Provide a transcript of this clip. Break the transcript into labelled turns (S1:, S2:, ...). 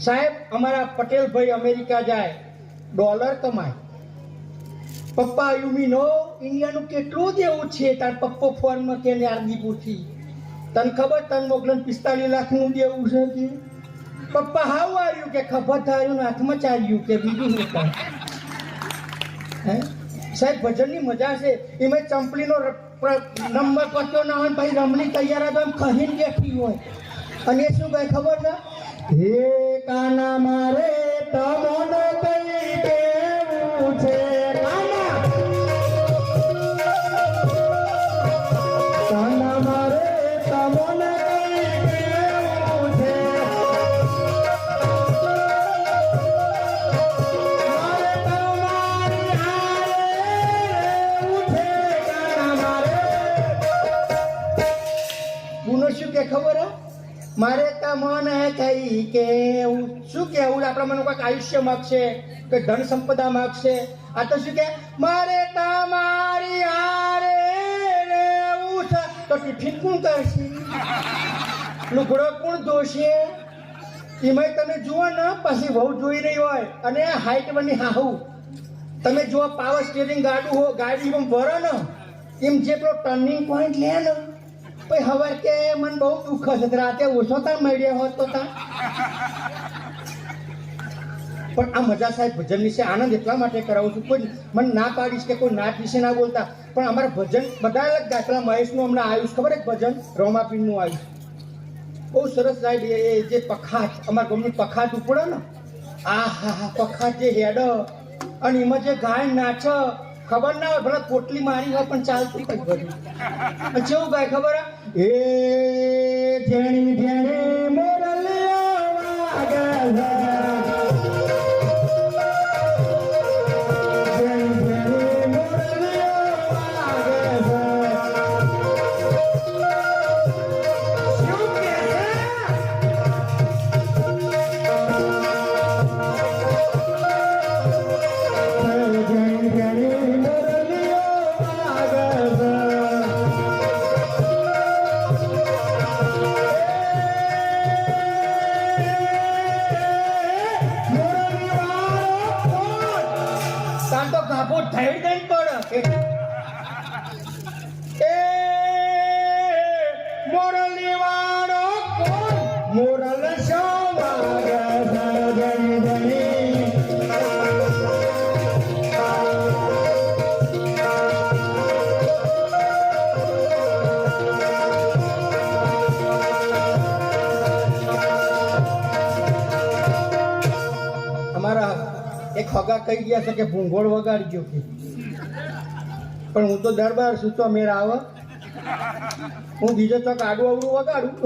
S1: સાહેબ, અમારા પટેલભાઈ અમેરિકા જાય. ડોલર કમાય. પપ્પા યુ મી નો ઇન્ડિયાનું કેટલું દેવું છે, તાર પપ્પો ફોનમાં કે આરદીપુરથી તને ખબર, તને મોકલન પિસ્તાલીસ લાખનું દેવું છે કે? પપ્પા હાવ આવ્યું કે ખબર થાયું હાથમાં ચાલ્યું કે બીજું નહીં કાંઈ? હે? સાહેબ, ભજનની મજા છે. એમાં ચંપલીનો નંબર પત્યો ના હોય ભાઈ રમણી તૈયાર હતો એમ કહીને બેઠી હોય. અને એ શું કઈ ખબર છે? હે કાના મારે તમોને કઈ કેવું છે કાના કાના મારે તમોને કઈ કેવું છે મારે તમારી હારે ઉઠે ગાના મારે. મારે તમને કઈ કેવું શું કેવું આપણા મને કોઈક આયુષ્ય માગશે કે ધન સંપદા માગશે? આ તો શું કે, મારે તમારી હારે રહેવું છે તો ટિફિન કોણ કરશે? લુગડો કોણ ધોશે? એમાં તમે જુઓ ને, પછી વહુ જોઈ રહી હોય અને હાઈટ બની હાહુ. તમે જુઓ પાવર સ્ટીરિંગ ગાડું હો, ગાડી એમ ભરો ને એમ જે પેલો ટર્નિંગ પોઈન્ટ લે ને પછી હવે કે મને બહુ દુઃખ છે રાતે ઓછો તાર મળ્યો હોત તો તાર પણ આ મજા સાહેબ ભજન વિશે આનંદ એટલા માટે કરાવું છું, કોઈ મને ના પાડીશ કે કોઈ નાચ વિશે ના બોલતા. પણ અમારા ભજન બધા અલગ ગાય મહેશનું હમણાં આયુષ, ખબર એક ભજન? રોમાપીનનું આયુષ. બહુ સરસ સાહેબ એ જે પખાત, અમારા ગમની પખાત ઉપડે ને. આ હા હા પખાત જે હેડ. અને એમાં જે ગાય નાચ ખબર ના હોય, ભલે કોટલી મારી હોય પણ ચાલતું કઈ બધું જેવું ભાઈ, ખબર? એ જેણી જેણી મોરલિયા વાગે તો ગાભો નહીં હગા કહી ગયા છે કે ભૂંગોળ વગાડજો કે. પણ હું તો દરબાર છું તો મેળ આવે. હું બીજો તક આડું અવડું વગાડું.